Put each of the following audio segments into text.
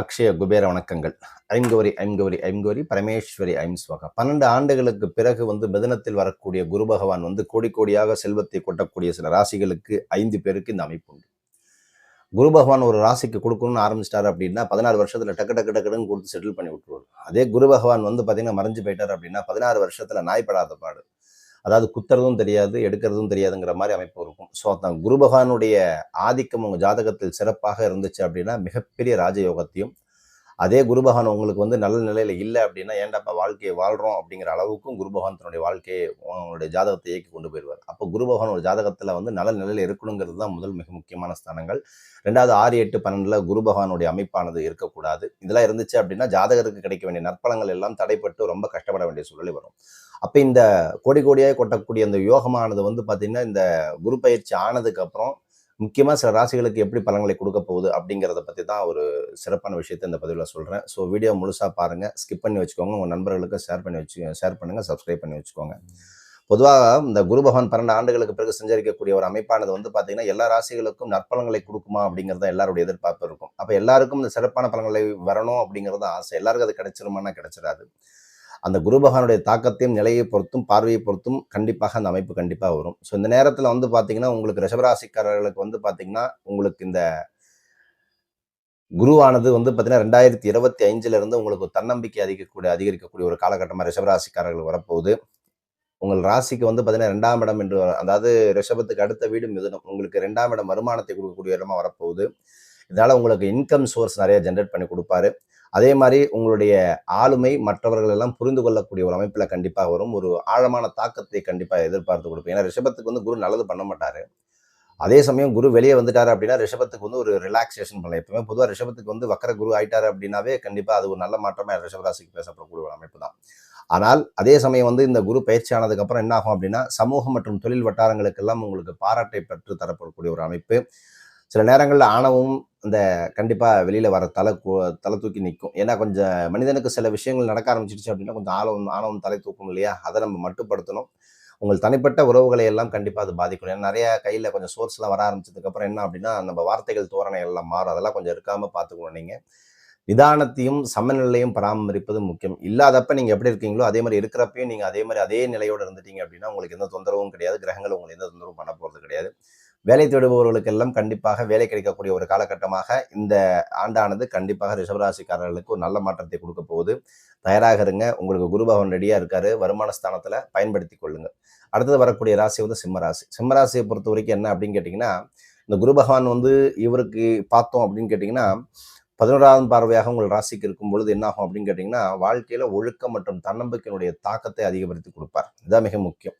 அக்ஷய குபேர வணக்கங்கள். ஐங்கோரி ஐங்கோரி ஐங்கோரி பரமேஸ்வரி ஐம் ஸ்வகா பன்னெண்டு ஆண்டுகளுக்கு பிறகு வந்து மிதனத்தில் வரக்கூடிய குரு பகவான் வந்து கோடி கோடியாக செல்வத்தை கொட்டக்கூடிய சில ராசிகளுக்கு ஐந்து பேருக்கு இந்த அமைப்பு உண்டு. குரு பகவான் ஒரு ராசிக்கு கொடுக்கணும்னு ஆரம்பிச்சிட்டாரு அப்படின்னா பதினாறு வருஷத்துல டக்கு டக்கு டக்குன்னு கொடுத்து செட்டில் பண்ணி விட்டுருவாரு. அதே குரு பகவான் வந்து பார்த்தீங்கன்னா மறைஞ்சு போயிட்டார் அப்படின்னா பதினாறு வருஷத்துல நாய்ப்படாத பாடு. அதாவது குத்துறதும் தெரியாது எடுக்கிறதும் தெரியாதுங்கிற மாதிரி அமைப்பு இருக்கும். ஸோ அதான் குரு பகவானுடைய ஆதிக்கம் உங்கள் ஜாதகத்தில் சிறப்பாக இருந்துச்சு அப்படின்னா மிகப்பெரிய ராஜயோகத்தையும் அதே குரு பகவான் உங்களுக்கு வந்து நல்ல நிலையில் இல்லை அப்படின்னா ஏன்டாப்பா வாழ்க்கையை வாழ்கிறோம் அப்படிங்கிற அளவுக்கும் குரு பகவான் தன்னுடைய வாழ்க்கையை உங்களுடைய ஜாதகத்தை இயக்கி கொண்டு போயிடுவார். அப்போ குரு பகவான் ஒரு ஜாதகத்தில் வந்து நல்ல நிலையில் இருக்கணுங்கிறது தான் முதல் மிக முக்கியமான ஸ்தானங்கள். ரெண்டாவது ஆறு எட்டு பன்னெண்டில் குரு பகவானுடைய அமைப்பானது இருக்கக்கூடாது. இதெல்லாம் இருந்துச்சு அப்படின்னா ஜாதகருக்கு கிடைக்க வேண்டிய நற்பலங்கள் எல்லாம் தடைப்பட்டு ரொம்ப கஷ்டப்பட வேண்டிய சூழலில் வரும். அப்போ இந்த கோடி கோடியாக கொட்டக்கூடிய அந்த யோகமானது வந்து பார்த்திங்கன்னா இந்த குரு பயிற்சி ஆனதுக்கு அப்புறம் முக்கியமாக சில ராசிகளுக்கு எப்படி பலன்களை கொடுக்க போகுது அப்படிங்கிறத பற்றி தான் ஒரு சிறப்பான விஷயத்தை இந்த பதிவில் சொல்கிறேன் ஸோ வீடியோ முழுசாக பாருங்கள் ஸ்கிப் பண்ணி வச்சுக்கோங்க. உங்கள் நண்பர்களுக்கு ஷேர் பண்ணி வச்சு ஷேர் பண்ணுங்கள் சப்ஸ்கிரைப் பண்ணி வச்சுக்கோங்க. பொதுவாக இந்த குரு பகவான் பன்னெண்டு ஆண்டுகளுக்கு பிறகு சஞ்சரிக்கக்கூடிய ஒரு அமைப்பானது வந்து பார்த்தீங்கன்னா எல்லா ராசிகளுக்கும் நற்பலன்களை கொடுக்குமா அப்படிங்கிறத எல்லாருடைய எதிர்பார்ப்பு இருக்கும். அப்போ எல்லாருக்கும் இந்த சிறப்பான பலன்களை வரணும் அப்படிங்கிறது ஆசை. எல்லாருக்கும் அது கிடைச்சிருமானா கிடைச்சிடாது அந்த குரு பகவானுடைய தாக்கத்தையும் நிலையை பொறுத்தும் பார்வையை பொறுத்தும் கண்டிப்பாக அந்த அமைப்பு கண்டிப்பாக வரும். ஸோ இந்த நேரத்தில் வந்து பார்த்தீங்கன்னா உங்களுக்கு ரிஷபராசிக்காரர்களுக்கு வந்து பார்த்தீங்கன்னா உங்களுக்கு இந்த குருவானது வந்து பார்த்தீங்கன்னா ரெண்டாயிரத்தி இருபத்தி ஐந்துலேருந்து உங்களுக்கு தன்னம்பிக்கை அதிகக்கூடிய அதிகரிக்கக்கூடிய ஒரு காலகட்டமாக ரிஷபராசிக்காரர்கள் வரப்போகுது. உங்கள் ராசிக்கு வந்து பார்த்தீங்கன்னா ரெண்டாம் இடம் என்று அதாவது ரிஷபத்துக்கு அடுத்த வீடு மிதுனம். உங்களுக்கு ரெண்டாம் இடம் வருமானத்தை கொடுக்கக்கூடிய இடமா வரப்போகுது. இதனால உங்களுக்கு இன்கம் சோர்ஸ் நிறைய ஜென்ரேட் பண்ணி கொடுப்பாரு. அதே மாதிரி உங்களுடைய ஆளுமை மற்றவர்கள் எல்லாம் புரிந்து கொள்ளக்கூடிய ஒரு அமைப்பில் கண்டிப்பாக வரும். ஒரு ஆழமான தாக்கத்தை கண்டிப்பாக எதிர்பார்த்து கொடுப்பேன் ஏன்னா ரிஷபத்துக்கு வந்து குரு நல்லது பண்ண மாட்டார். அதே சமயம் குரு வெளியே வந்துட்டார் அப்படின்னா ரிஷபத்துக்கு வந்து ஒரு ரிலாக்ஸேஷன் பண்ணலாம். எப்பவுமே பொதுவாக ரிஷபத்துக்கு வந்து வக்கர குரு ஆயிட்டார் அப்படின்னாவே கண்டிப்பாக அது ஒரு நல்ல மாற்றமாக ரிஷபராசிக்கு பேசப்படக்கூடிய ஒரு அமைப்பு தான். ஆனால் அதே சமயம் வந்து இந்த குரு பயிற்சி ஆனதுக்கப்புறம் என்ன ஆகும் அப்படின்னா சமூகம் மற்றும் தொழில் வட்டாரங்களுக்கெல்லாம் உங்களுக்கு பாராட்டை பெற்று தரப்படக்கூடிய ஒரு அமைப்பு. சில நேரங்களில் ஆணவம் அந்த கண்டிப்பாக வெளியில் வர தலை தலை தூக்கி நிற்கும் ஏன்னா கொஞ்சம் மனிதனுக்கு சில விஷயங்கள் நடக்க ஆரம்பிச்சிருச்சு அப்படின்னா கொஞ்சம் ஆணவம் ஆணவம் தலை தூக்கும் இல்லையா? அதை நம்ம மட்டுப்படுத்தணும். உங்கள் தனிப்பட்ட உறவுகளை எல்லாம் கண்டிப்பாக அது பாதிக்கணும் ஏன்னா நிறைய கையில் கொஞ்சம் சோர்ஸ்லாம் வர ஆரம்பிச்சதுக்கப்புறம் என்ன அப்படின்னா நம்ம வார்த்தைகள் தோரணை எல்லாம் மாறும். அதெல்லாம் கொஞ்சம் இருக்காமல் பார்த்துக்கணும் நீங்கள் நிதானத்தையும் சமநிலையும் பராமரிப்பது முக்கியம். இல்லாதப்ப நீங்கள் எப்படி இருக்கீங்களோ அதே மாதிரி இருக்கிறப்பையும் நீங்கள் அதே மாதிரி அதே நிலையோடு இருந்துட்டீங்க அப்படின்னா உங்களுக்கு எந்த தொந்தரவும் கிடையாது. கிரகங்கள் உங்களுக்கு எந்த தொந்தரவும் பண்ண போகிறது கிடையாது. வேலை தேடுபவர்களுக்கெல்லாம் கண்டிப்பாக வேலை கிடைக்கக்கூடிய ஒரு காலகட்டமாக இந்த ஆண்டானது கண்டிப்பாக ரிஷபராசிக்காரர்களுக்கு ஒரு நல்ல மாற்றத்தை கொடுக்க போகுது. தயாராக இருங்க. உங்களுக்கு குரு பகவான் ரெடியாக இருக்காரு. வருமான ஸ்தானத்தில் பயன்படுத்தி கொள்ளுங்க. அடுத்தது வரக்கூடிய ராசி வந்து சிம்மராசி சிம்மராசியை பொறுத்த வரைக்கும் என்ன அப்படின்னு கேட்டிங்கன்னா இந்த குரு பகவான் வந்து இவருக்கு பார்த்தோம் அப்படின்னு கேட்டிங்கன்னா பதினோராவது பார்வையாக உங்கள் ராசிக்கு இருக்கும் பொழுது என்ன ஆகும் அப்படின்னு கேட்டிங்கன்னா வாழ்க்கையில் ஒழுக்கம் மற்றும் தன்னம்பிக்கையினுடைய தாக்கத்தை அதிகப்படுத்தி கொடுப்பார். இதுதான் மிக முக்கியம்.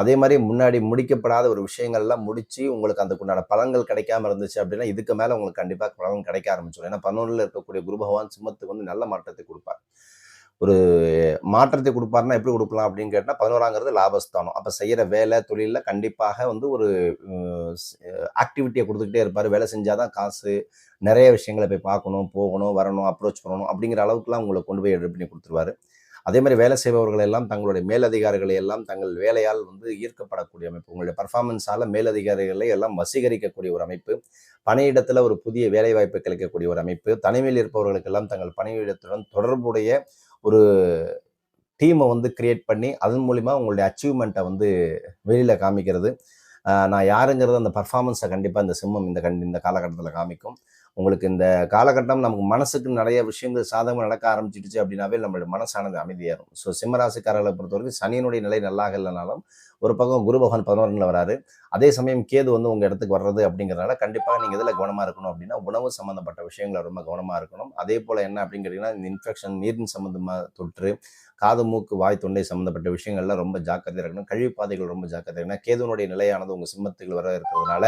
அதே மாதிரி முன்னாடி முடிக்கப்படாத ஒரு விஷயங்கள்லாம் முடிச்சு உங்களுக்கு அதுக்குண்டான பலன்கள் கிடைக்காம இருந்துச்சு அப்படின்னா இதுக்கு மேலே உங்களுக்கு கண்டிப்பாக பலன் கிடைக்க ஆரம்பிச்சிடும். ஏன்னா பதினொன்றில் இருக்கக்கூடிய குரு பகவான் சிம்மத்துக்கு வந்து நல்ல மாற்றத்தை கொடுப்பார். ஒரு மாற்றத்தை கொடுப்பாருன்னா எப்படி கொடுக்கலாம் அப்படின்னு கேட்டால் பதினோராங்கிறது லாபஸ்தானம். அப்போ செய்கிற வேலை தொழிலில் கண்டிப்பாக வந்து ஒரு ஆக்டிவிட்டியை கொடுத்துக்கிட்டே இருப்பார். வேலை செஞ்சால் தான் காசு நிறைய விஷயங்களை போய் பார்க்கணும் போகணும் வரணும் அப்ரோச் பண்ணணும் அப்படிங்கிற அளவுக்குலாம் உங்களை கொண்டு போய் எடுப்பு பண்ணி கொடுத்துருவாரு. அதே மாதிரி வேலை செய்பவர்கள் எல்லாம் தங்களுடைய மேலதிகாரிகளை எல்லாம் தங்கள் வேலையால் வந்து ஈர்க்கப்படக்கூடிய அமைப்பு. உங்களுடைய பர்ஃபார்மன்ஸால் மேலதிகாரிகளை எல்லாம் வசீகரிக்கக்கூடிய ஒரு அமைப்பு. பணியிடத்தில் ஒரு புதிய வேலைவாய்ப்பு கிடைக்கக்கூடிய ஒரு அமைப்பு. தனிமையில் இருப்பவர்களுக்கெல்லாம் தங்கள் பணியிடத்துடன் தொடர்புடைய ஒரு டீமை வந்து கிரியேட் பண்ணி அதன் மூலிமா உங்களுடைய அச்சீவ்மெண்ட்டை வந்து வெளியில் காமிக்கிறது. நான் யாருங்கிறது அந்த பர்ஃபார்மன்ஸை கண்டிப்பாக இந்த சிம்மம் இந்த கண் இந்த காலகட்டத்தில் காமிக்கும். உங்களுக்கு இந்த காலகட்டம் நமக்கு மனசுக்கு நிறைய விஷயங்கள் சாதகமாக நடக்க ஆரம்பிச்சிடுச்சு அப்படின்னாவே நம்மளுடைய மனசானது அமைதியாகும் ஸோ சிம்மராசிக்காரர்களை பொறுத்தவரைக்கும் சனியினுடைய நிலை நல்லாக இல்லைனாலும் ஒரு பக்கம் குரு பகவான் பதினோரில் வராரு. அதே சமயம் கேது வந்து உங்கள் இடத்துக்கு வர்றது அப்படிங்கிறதுனால கண்டிப்பாக நீங்கள் இதில் கவனமாக இருக்கணும் அப்படின்னா உணவு சம்மந்தப்பட்ட விஷயங்களை ரொம்ப கவனமாக இருக்கணும். அதே போல் என்ன அப்படின்னு கேட்டிங்கன்னா இந்த இன்ஃபெக்ஷன் நீரின் சம்மந்தமாக தொற்று காது மூக்கு வாய் தொண்டை சம்மந்தப்பட்ட விஷயங்கள்லாம் ரொம்ப ஜாக்கிரதையாக இருக்கணும். கழிவுப்பாதைகள் ரொம்ப ஜாக்கிரதை ஏன்னா கேதுனுடைய நிலையானது உங்கள் சிம்மத்துக்கு வர இருக்கிறதுனால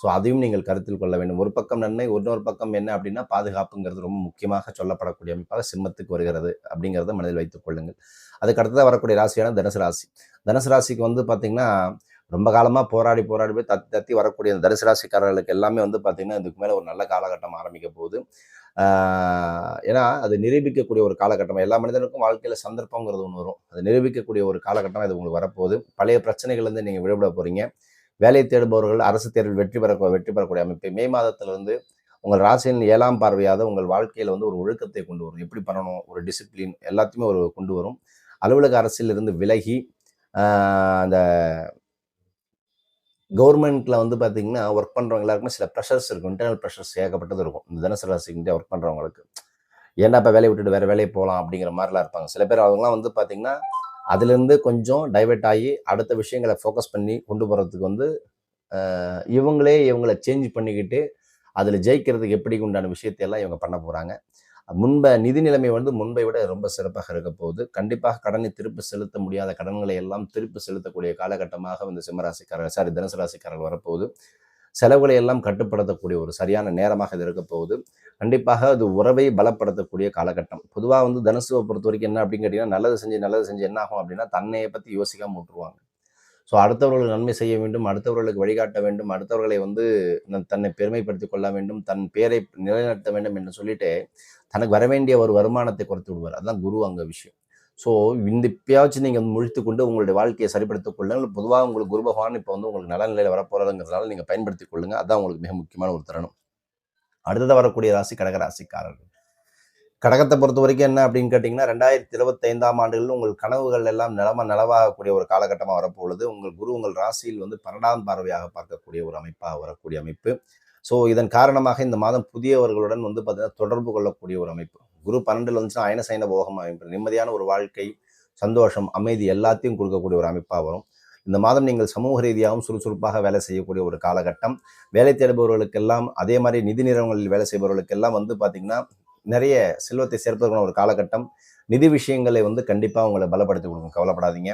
ஸோ அதையும் நீங்கள் கருத்தில் கொள்ள வேண்டும். ஒரு பக்கம் நன்மை இன்னொரு பக்கம் என்ன அப்படின்னா பாதுகாப்புங்கிறது ரொம்ப முக்கியமாக சொல்லப்படக்கூடிய அமைப்பாக சிம்மத்துக்கு வருகிறது அப்படிங்கிறத மனதில் வைத்துக் கொள்ளுங்கள். அதுக்கு அடுத்ததாக வரக்கூடிய ராசியான தனுசு ராசி. தனுசு ராசிக்கு வந்து பார்த்திங்கன்னா ரொம்ப காலமாக போராடி போராடி போய் தத்தி தத்தி வரக்கூடிய அந்த தனுசு ராசிக்காரர்களுக்கு எல்லாமே வந்து பார்த்திங்கன்னா இதுக்கு மேலே ஒரு நல்ல காலகட்டம் ஆரம்பிக்க போகுது. ஏன்னா அது நிரூபிக்கக்கூடிய ஒரு காலகட்டம் எல்லா மனிதனுக்கும் வாழ்க்கையில் சந்தர்ப்பங்கிறது ஒன்று வரும். அது நிரூபிக்கக்கூடிய ஒரு காலகட்டம் இது உங்களுக்கு வரப்போகுது. பழைய பிரச்சனைகள்லேருந்து நீங்கள் விடுபட போகிறீங்க வேலை தேடுபவர்கள் அரசு தேர்வில் வெற்றி பெற வெற்றி பெறக்கூடிய அமைப்பு மே மாதத்திலிருந்து உங்கள் ராசியின் ஏழாம் பார்வையாத உங்கள் வாழ்க்கையில் வந்து ஒரு ஒழுக்கத்தை கொண்டு வரும். எப்படி பண்ணணும்? ஒரு டிசிப்ளின் எல்லாத்தையுமே ஒரு கொண்டு வரும். அலுவலக அரசிலிருந்து விலகி அந்த கவர்மெண்ட்டில் வந்து பார்த்தீங்கன்னா ஒர்க் பண்ணுறவங்க எல்லாருக்குமே சில ப்ரெஷர்ஸ் இருக்கும். இன்டர்னல் ப்ரெஷர்ஸ் ஏகப்பட்டது இருக்கும். இந்த தினசரி ராசிக்கிட்டே ஒர்க் பண்ணுறவங்களுக்கு ஏன்னா இப்போ வேலையை விட்டுட்டு வேறு வேலையை போகலாம் அப்படிங்கிற மாதிரிலாம் இருப்பாங்க. சில பேர் அவங்களாம் வந்து பார்த்தீங்கன்னா அதுலேருந்து கொஞ்சம் டைவெர்ட் ஆகி அடுத்த விஷயங்களை ஃபோக்கஸ் பண்ணி கொண்டு போகிறதுக்கு வந்து இவங்களே இவங்களை சேஞ்ச் பண்ணிக்கிட்டு அதில் ஜெயிக்கிறதுக்கு எப்படி உண்டான விஷயத்தையெல்லாம் இவங்க பண்ண போகிறாங்க முன்ப நிதி நிலைமை வந்து முன்பை விட ரொம்ப சிறப்பாக இருக்க போகுது. கண்டிப்பாக கடனை திருப்பி செலுத்த முடியாத கடன்களை எல்லாம் திருப்பி செலுத்தக்கூடிய காலகட்டமாக வந்து சிம்மராசிக்காரர் சாரி தனுசு ராசிக்காரர்கள் வரப்போகுது. செலவுகளை எல்லாம் கட்டுப்படுத்தக்கூடிய ஒரு சரியான நேரமாக இது இருக்க போகுது. கண்டிப்பாக அது உறவை பலப்படுத்தக்கூடிய காலகட்டம். பொதுவாக வந்து தனுசுவை பொறுத்த வரைக்கும் என்ன அப்படின்னு கேட்டிங்கன்னா நல்லது செஞ்சு நல்லது செஞ்சு என்ன ஆகும் அப்படின்னா தன்னையை பற்றி யோசிக்காம விட்டுருவாங்க. ஸோ அடுத்தவர்களுக்கு நன்மை செய்ய வேண்டும் அடுத்தவர்களுக்கு வழிகாட்ட வேண்டும் அடுத்தவர்களை வந்து தன்னை பெருமைப்படுத்திக் கொள்ள வேண்டும் தன் பேரை நிலைநிறுத்த வேண்டும் என்று சொல்லிட்டு தனக்கு வர வேண்டிய ஒரு வருமானத்தை குறைத்து விடுவார். அதுதான் குரு அங்க விஷயம். ஸோ இந்த இப்பயாச்சும் நீங்கள் முழித்து கொண்டு உங்களுடைய வாழ்க்கையை சரிப்படுத்திக் கொள்ளுங்கள். பொதுவாக உங்களுக்கு குரு பகவான் இப்போ வந்து உங்களுக்கு நல்ல நிலையில் வரப்போகிறதுங்கிறதுனால நீங்கள் பயன்படுத்திக் கொள்ளுங்கள் அதான் உங்களுக்கு மிக முக்கியமான ஒரு தருணம். அடுத்ததாக வரக்கூடிய ராசி கடக ராசிக்காரர்கள். கடகத்தை பொறுத்த வரைக்கும் என்ன அப்படின்னு கேட்டிங்கன்னா ரெண்டாயிரத்தி இருபத்தைந்தாம் ஆண்டுகளில் உங்கள் கனவுகள் எல்லாம் நிலம நிலவாகக்கூடிய ஒரு காலகட்டமாக வரப்போகுது. உங்கள் குரு உங்கள் ராசியில் வந்து பன்னெண்டாம் பார்வையாக பார்க்கக்கூடிய ஒரு அமைப்பாக வரக்கூடிய அமைப்பு. ஸோ இதன் காரணமாக இந்த மாதம் புதியவர்களுடன் வந்து பார்த்தீங்கன்னா தொடர்பு கொள்ளக்கூடிய ஒரு அமைப்பு. குரு பன்னெண்டில் வந்துச்சுன்னா அயன சைன போகம் அமைப்பு நிம்மதியான ஒரு வாழ்க்கை சந்தோஷம் அமைதி எல்லாத்தையும் கொடுக்கக்கூடிய ஒரு அமைப்பாக வரும். இந்த மாதம் நீங்கள் சமூக ரீதியாகவும் சுறுசுறுப்பாக வேலை செய்யக்கூடிய ஒரு காலகட்டம். வேலை தேடுபவர்களுக்கெல்லாம் அதே மாதிரி நிதி நிறுவனங்களில் வேலை செய்பவர்களுக்கெல்லாம் வந்து பார்த்திங்கன்னா நிறைய செல்வத்தை சேர்ப்பதற்கான ஒரு காலகட்டம். நிதி விஷயங்களை வந்து கண்டிப்பாக உங்களை பலப்படுத்தி கொடுக்கும். கவலைப்படாதீங்க.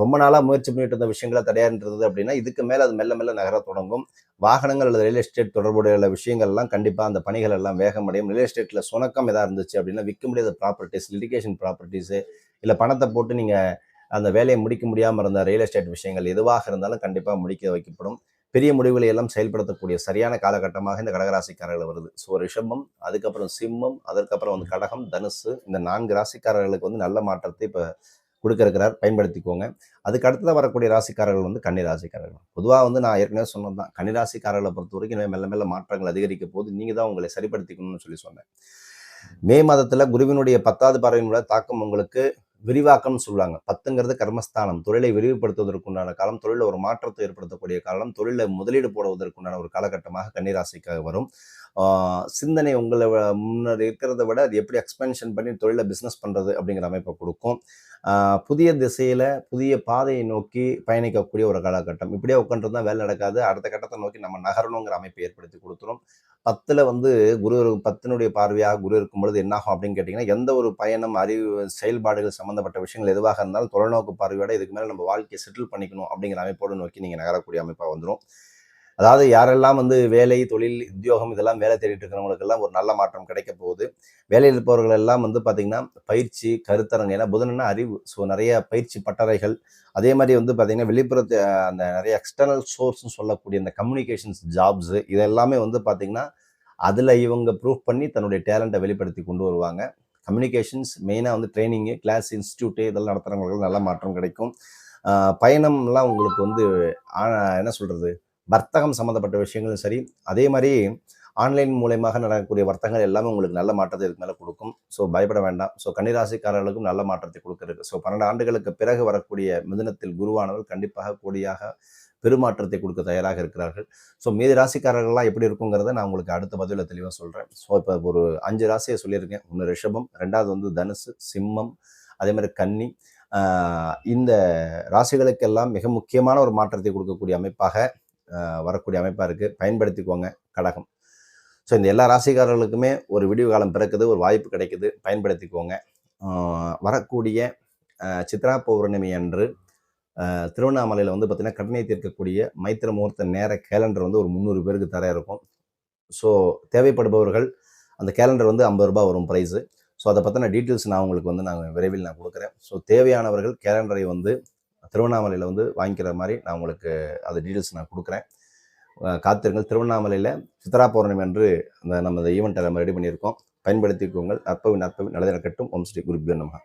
ரொம்ப நாளாக முயற்சி பண்ணிட்டு இருந்த விஷயங்களை தடையான்றது அப்படின்னா இதுக்கு மேலே அது மெல்ல மெல்ல நகர தொடங்கும். வாகனங்கள் அல்லது ரியல் எஸ்டேட் தொடர்புடைய விஷயங்கள்லாம் கண்டிப்பாக அந்த பணிகள் எல்லாம் வேகமடையும் ரியல் எஸ்டேட்டில் சுணக்கம் எதாக இருந்துச்சு அப்படின்னா விற்க முடியாத ப்ராப்பர்ட்டிஸ் லிட்டிகேஷன் ப்ராப்பர்ட்டிஸு இல்லை பணத்தை போட்டு நீங்கள் அந்த வேலையை முடிக்க முடியாமல் இருந்த ரியல் எஸ்டேட் விஷயங்கள் எதுவாக இருந்தாலும் கண்டிப்பாக முடிக்க வைக்கப்படும். பெரிய முடிவுகளை எல்லாம் செயல்படுத்தக்கூடிய சரியான காலகட்டமாக இந்த கடகராசிக்காரர்கள் வருது. ஸோ ரிஷபம் அதுக்கப்புறம் சிம்மம் அதற்கப்புறம் வந்து கடகம் தனுசு இந்த நான்கு ராசிக்காரர்களுக்கு வந்து நல்ல மாற்றத்தை இப்போ கொடுக்கிருக்கிறார் பயன்படுத்திக்கோங்க. அதுக்கு அடுத்ததாக வரக்கூடிய ராசிக்காரர்கள் வந்து கன்னி ராசிக்காரர்கள். பொதுவாக வந்து நான் ஏற்கனவே சொன்னது தான் கன்னி ராசிக்காரர்களை பொறுத்த வரைக்கும் மெல்ல மெல்ல மாற்றங்கள் அதிகரிக்க போது நீங்கள் தான் உங்களை சரிப்படுத்திக்கணும்னு சொல்லி சொன்னேன். மே மாதத்தில் குருவினுடைய பத்தாவது பறவையினுடைய தாக்கம் உங்களுக்கு விரிவாக்கம்னு சொல்லுவாங்க. பத்துங்கிறது கர்மஸ்தானம். தொழிலை விரிவுபடுத்துவதற்குண்டான காலம் தொழிலில் ஒரு மாற்றத்தை ஏற்படுத்தக்கூடிய காலம் தொழிலில் முதலீடு போடுவதற்குண்டான ஒரு காலகட்டமாக கன்னிராசிக்காக வரும். சிந்தனை உங்களை முன்னர் இருக்கிறத விட அது எப்படி எக்ஸ்பென்ஷன் பண்ணி தொழிலை பிஸ்னஸ் பண்ணுறது அப்படிங்கிற அமைப்பை கொடுக்கும். புதிய திசையில் புதிய பாதையை நோக்கி பயணிக்கக்கூடிய ஒரு காலகட்டம். இப்படியே உட்காந்துருந்தா வேலை நடக்காது. அடுத்த கட்டத்தை நோக்கி நம்ம நகரணுங்கிற அமைப்பை ஏற்படுத்தி கொடுத்துரும். பத்தில் வந்து குரு பத்தினுடைய பார்வையாக குரு இருக்கும் பொழுது என்னாகும் அப்படின்னு கேட்டிங்கன்னா எந்த ஒரு பயணம் அறிவு செயல்பாடுகள் சம்மந்தப்பட்ட விஷயங்கள் எதுவாக இருந்தாலும் தொலைநோக்கு பார்வையோட இதுக்கு மேலே நம்ம வாழ்க்கையை செட்டில் பண்ணிக்கணும் அப்படிங்கிற அமைப்போடு நோக்கி நீங்கள் நகரக்கூடிய அமைப்பாக வந்துடும் அதாவது யாரெல்லாம் வந்து வேலை தொழில் உத்தியோகம் இதெல்லாம் வேலை தேடிட்டு இருக்கிறவங்களுக்கெல்லாம் ஒரு நல்ல மாற்றம் கிடைக்க போகுது. வேலையில் இருப்பவர்கள் எல்லாம் வந்து பார்த்திங்கன்னா பயிற்சி கருத்தரங்கு ஏன்னா புதனா அறிவு ஸோ நிறைய பயிற்சி பட்டறைகள். அதே மாதிரி வந்து பார்த்திங்கன்னா வெளிப்புற அந்த நிறைய எக்ஸ்டர்னல் சோர்ஸ்னு சொல்லக்கூடிய இந்த கம்யூனிகேஷன்ஸ் ஜாப்ஸு இதெல்லாமே வந்து பார்த்திங்கன்னா அதில் இவங்க ப்ரூவ் பண்ணி தன்னுடைய டேலண்ட்டை வெளிப்படுத்தி கொண்டு வருவாங்க. கம்யூனிகேஷன்ஸ் மெயினாக வந்து ட்ரைனிங்கு கிளாஸ் இன்ஸ்டியூட்டு இதெல்லாம் நடத்துகிறவங்களுக்கு நல்ல மாற்றம் கிடைக்கும். பயணம்லாம் உங்களுக்கு வந்து என்ன சொல்கிறது வர்த்தகம் சம்மந்தப்பட்ட விஷயங்களும் சரி அதே மாதிரி ஆன்லைன் மூலயமாக நடக்கக்கூடிய வர்த்தகங்கள் எல்லாமே உங்களுக்கு நல்ல மாற்றத்தை இதுக்கு மேலே கொடுக்கும். ஸோ பயப்பட வேண்டாம். ஸோ கன்னிராசிக்காரர்களுக்கும் நல்ல மாற்றத்தை கொடுக்கறது ஸோ பன்னெண்டு ஆண்டுகளுக்கு பிறகு வரக்கூடிய மிதனத்தில் குருவானவர் கண்டிப்பாக கூடியாக பெருமாற்றத்தை கொடுக்க தயாராக இருக்கிறார்கள். ஸோ மீதி ராசிக்காரர்கள்லாம் எப்படி இருக்குங்கிறத நான் உங்களுக்கு அடுத்த பதிவில் தெளிவாக சொல்கிறேன் ஸோ இப்போ ஒரு அஞ்சு ராசியை சொல்லியிருக்கேன். ஒன்று ரிஷபம் ரெண்டாவது வந்து தனுசு சிம்மம் அதே மாதிரி கன்னி. இந்த ராசிகளுக்கெல்லாம் மிக முக்கியமான ஒரு மாற்றத்தை கொடுக்கக்கூடிய அமைப்பாக வரக்கூடிய அமைப்பாக இருக்குது பயன்படுத்திக்கோங்க கடகம். ஸோ இந்த எல்லா ராசிக்காரர்களுக்குமே ஒரு விடிவு காலம் பிறக்குது ஒரு வாய்ப்பு கிடைக்குது பயன்படுத்திக்கோங்க. வரக்கூடிய சித்ரா பௌர்ணமி அன்று திருவண்ணாமலையில் வந்து பார்த்திங்கன்னா கடனை தீர்க்கக்கூடிய மைத்திர முகூர்த்த நேர கேலண்டர் வந்து ஒரு முந்நூறு பேருக்கு தர இருக்கும். ஸோ தேவைப்படுபவர்கள் அந்த கேலண்டர் வந்து ஐம்பது ரூபாய் வரும் ப்ரைஸு ஸோ அதை பற்றின டீட்டெயில்ஸ் நான் உங்களுக்கு வந்து நான் விரைவில் நான் கொடுக்குறேன். ஸோ தேவையானவர்கள் கேலண்டரை வந்து திருவண்ணாமலையில் வந்து வாங்கிக்கிற மாதிரி நான் உங்களுக்கு அது டீட்டெயில்ஸ் நான் கொடுக்குறேன். காத்திருங்கள். திருவண்ணாமலையில் சித்ரா பௌர்ணமி அன்று அந்த நம்ம இந்த ஈவெண்ட்டை நம்ம ரெடி பண்ணியிருக்கோம். பயன்படுத்திக்கோங்கள். நற்பவி நற்பவி நல்லது நடக்கட்டும். ஓம் ஸ்ரீ குருபியோ நமகா